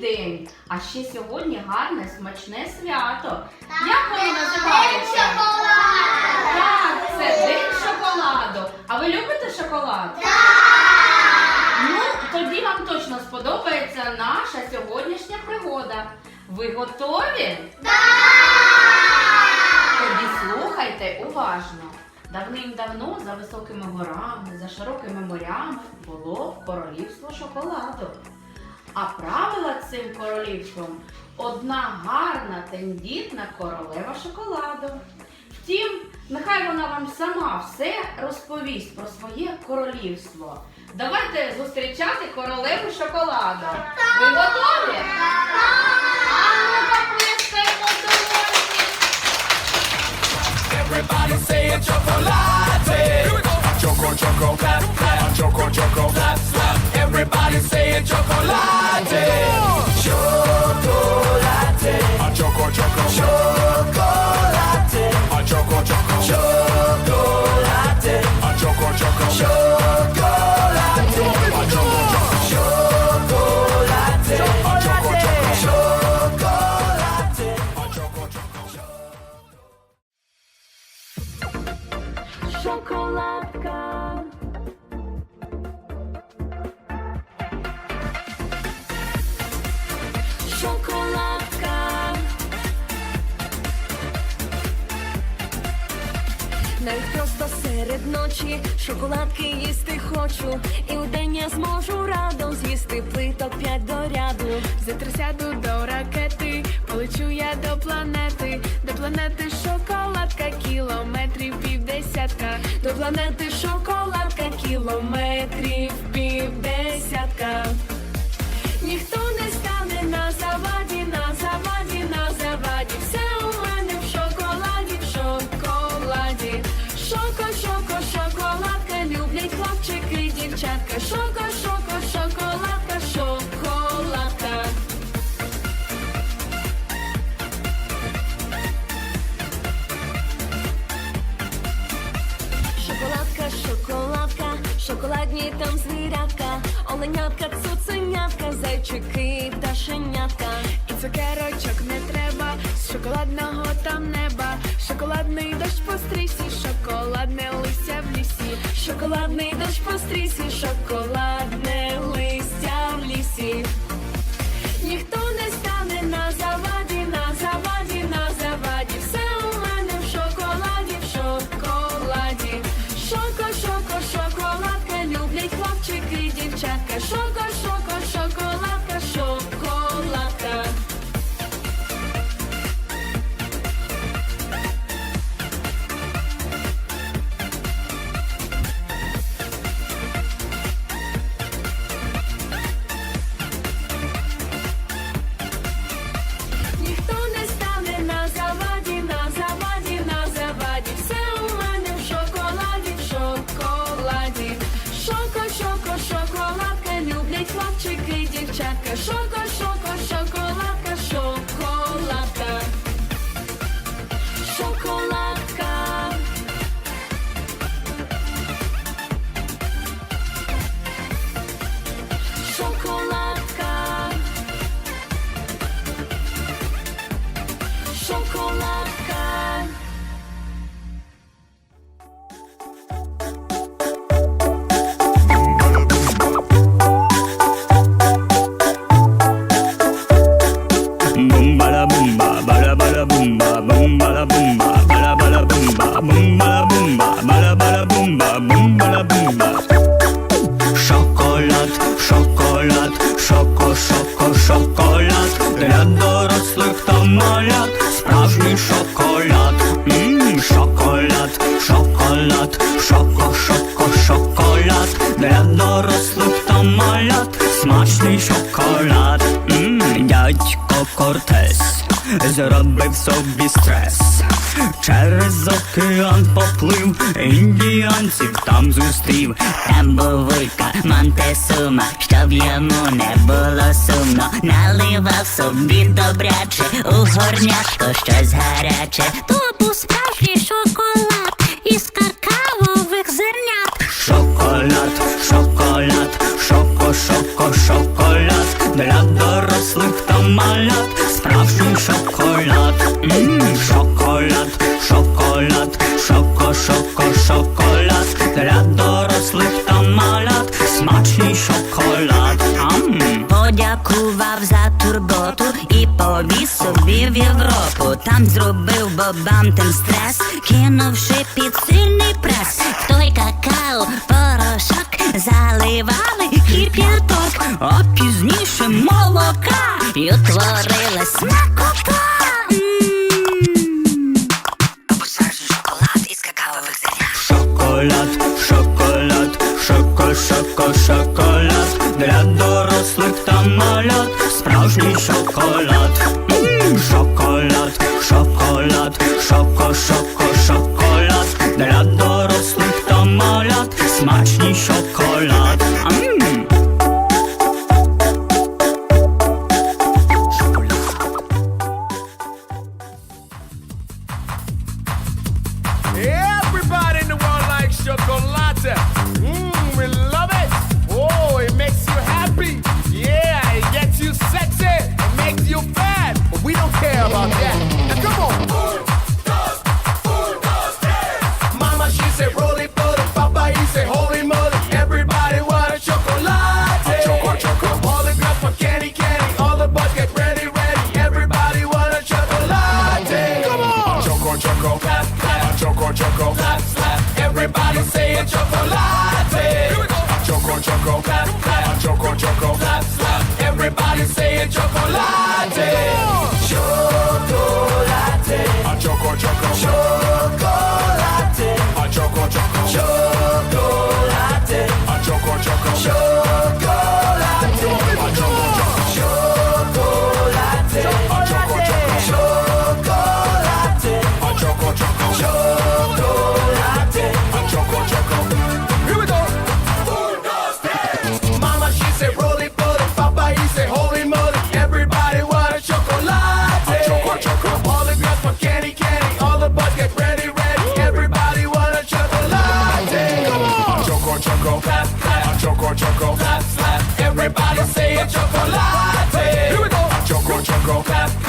день. А ще сьогодні гарне смачне свято. Як воно називається? Так, це день шоколаду. А ви любите шоколад? Так! Ну, тоді вам точно сподобається наша сьогоднішня пригода. Ви готові? Тоді слухайте уважно. Давним-давно за високими горами, за широкими морями було королівство шоколаду. А правила цим королівством одна гарна тендітна королева шоколаду. Втім, нехай вона вам сама все розповість про своє королівство. Давайте зустрічати королеву шоколаду. Ви готові? А Шоколадка. Шоколадка. Навіть просто серед ночі шоколадки їсти хочу. І вдень я зможу радом з'їсти плиток п'ять до ряду. Затрясяду до ракети, полечу я до планети, до планети шоколадка, кілометрів півдесятка. До планети шоколадка кілометрів півдесятка. Ніхто не шоколадні там звірятка, оленятка, цуценятка, зайчики, пташенятка. І цукерочок не треба, з шоколадного там неба. Шоколадний дощ по стрісі, шоколадне листя в лісі. Шоколадний дощ по стрісі, шоколадне дівчатка. Шоко, шоко, шоколадка, шоколадка. Шоколадка. Шоколадка. Шоколадка. bala bumba, bala bala bumba, bum bala bumba, bala bala bumba, bum bala bumba, bala bala bumba, bum bala bumba. Szokolad, szokolad, szoko, szoko, szokolad. Dla dorosłych to malat, sprawdźmy szokolad. Mmm, szokolad, szokolad, szoko, szoko, szokolad. Dla dorosłych to malat, smaczny szokolad. Кортес Зробив собі стрес Через океан поплив Індіанців там зустрів Там був вуйка Монтесума, щоб йому не було сумно, наливав собі добряче у горнятко щось гаряче. То був справжній шоколад із какаових зернят. Шоколад, шоколад, sprawszą szokolad. Mmm, szokolad, szokolad, szoko, szoko, szokolad. Rado повіз собі в Європу, там зробив бобам тим стрес, кинувши під сильний прес, в той какао порошок заливали кип'яток, а пізніше молока. І утворилась смак. Sokkolad, sokkolad, sokkos, sokkos, sokkolad De laddom about that? grow fast.